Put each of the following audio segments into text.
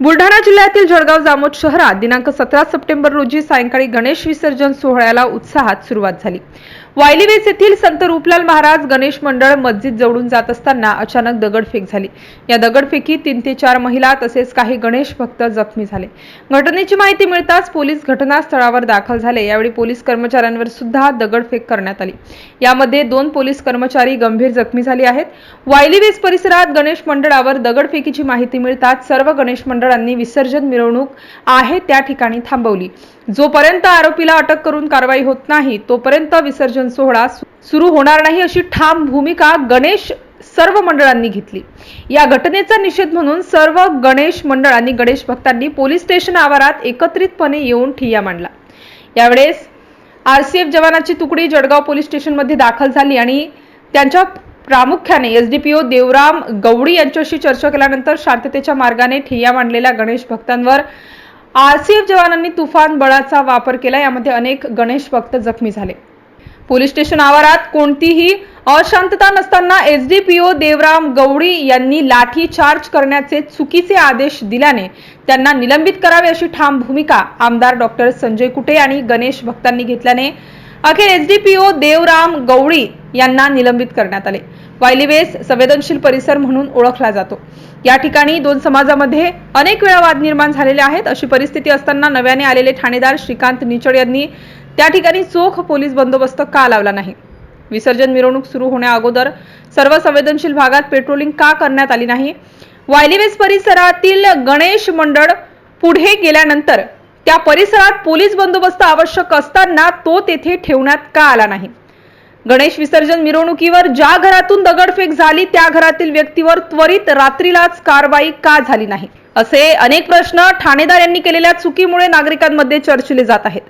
बुलढाणा जिल्ह्यातील जळगाव जामोद शहरात दिनांक सतरा सप्टेंबर रोजी सायंकाळी गणेश विसर्जन सोहळ्याला उत्साहात सुरुवात झाली. वायलीवेस येथील संत रूपलाल महाराज गणेश मंडळ मस्जिद जवळून जात असताना अचानक दगडफेक झाली. या दगडफेकीत तीन ते चार महिला तसेच काही गणेश भक्त जखमी झाले. घटनेची माहिती मिळताच पोलीस घटनास्थळावर दाखल झाले. यावेळी पोलीस कर्मचाऱ्यांवर सुद्धा दगडफेक करण्यात आली. यामध्ये दोन पोलीस कर्मचारी गंभीर जखमी झाले आहेत. वायलीवेस परिसरात गणेश मंडळावर दगडफेकीची माहिती मिळताच सर्व गणेश मंडळ पोलिसांनी विसर्जन मिरवणूक आहे त्या ठिकाणी थांबवली. जोपर्यंत आरोपीला अटक करून कारवाई होत नाही तोपर्यंत विसर्जन सोहळा सुरू होणार नाही अशी ठाम भूमिका गणेश सर्व मंडळांनी घेतली. या घटनेचा निषेध म्हणून सर्व गणेश मंडळ आणि गणेश भक्तांनी पोलीस स्टेशन आवारात एकत्रितपणे येऊन ठिय्या मांडला. यावेळेस आरसीएफ जवानाची तुकडी जळगाव पोलीस स्टेशनमध्ये दाखल झाली आणि त्यांच्या प्रामुख्याने एसडीपीओ देवराम गवडी यांच्याशी चर्चा केल्यानंतर शांततेच्या मार्गाने ठिय्या मांडलेल्या गणेश भक्तांवर आरसीएफ जवानांनी तुफान बळाचा वापर केला. यामध्ये अनेक गणेश भक्त जखमी झाले. पोलीस स्टेशन आवारात कोणतीही अशांतता नसताना एसडीपीओ देवराम गवडी यांनी लाठी चार्ज करण्याचे चुकीचे आदेश दिल्याने त्यांना निलंबित करावे अशी ठाम भूमिका आमदार डॉक्टर संजय कुटे आणि गणेश भक्तांनी घेतल्याने अखेर एसडीपीओ देवराम गवळी यांना निलंबित करण्यात आले. वायलीवेस संवेदनशील परिसर म्हणून ओळखला जातो. या ठिकाणी दोन समाजामध्ये अनेक वेळा वाद निर्माण झालेले आहेत. अशी परिस्थिती असताना नव्याने आलेले ठाणेदार श्रीकांत निचड यांनी त्या ठिकाणी चोख पोलीस बंदोबस्त का लावला नाही? विसर्जन मिरवणूक सुरू होण्या अगोदर सर्व संवेदनशील भागात पेट्रोलिंग का करण्यात आली नाही? वायलीवेस परिसरातील गणेश मंडळ पुढे गेल्यानंतर त्या परिसरात पोलीस बंदोबस्त आवश्यक असताना तो तेथे ठेवण्यात का आला नाही? गणेश विसर्जन मिरवणुकीवर ज्या घरातून दगडफेक झाली त्या घरातील व्यक्तीवर त्वरित रात्रीलाच कारवाई का झाली नाही? असे अनेक प्रश्न ठाणेदार यांनी केलेल्या चुकीमुळे नागरिकांमध्ये चर्चिले जात आहेत.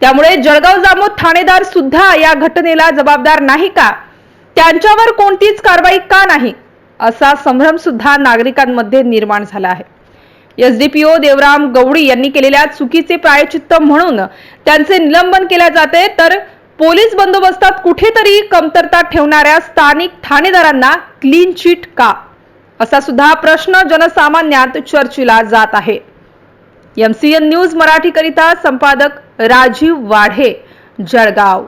त्यामुळे जळगाव जामोद ठाणेदार सुद्धा या घटनेला जबाबदार नाही का? त्यांच्यावर कोणतीच कारवाई का नाही? असा संभ्रम सुद्धा नागरिकांमध्ये निर्माण झाला आहे. एसडीपीओ देवराम गवडी यांनी केलेल्या चुकीचे प्रायचित्त म्हणून त्यांचे निलंबन केले जाते तर पोलीस बंदोबस्तात कुठेतरी कमतरता ठेवणाऱ्या स्थानिक ठाणेदारांना क्लीन चिट का? असा सुद्धा प्रश्न जनसामान्यात चर्चिला जात आहे. एमसीएन न्यूज मराठीकरिता संपादक राजीव वाढे जळगाव.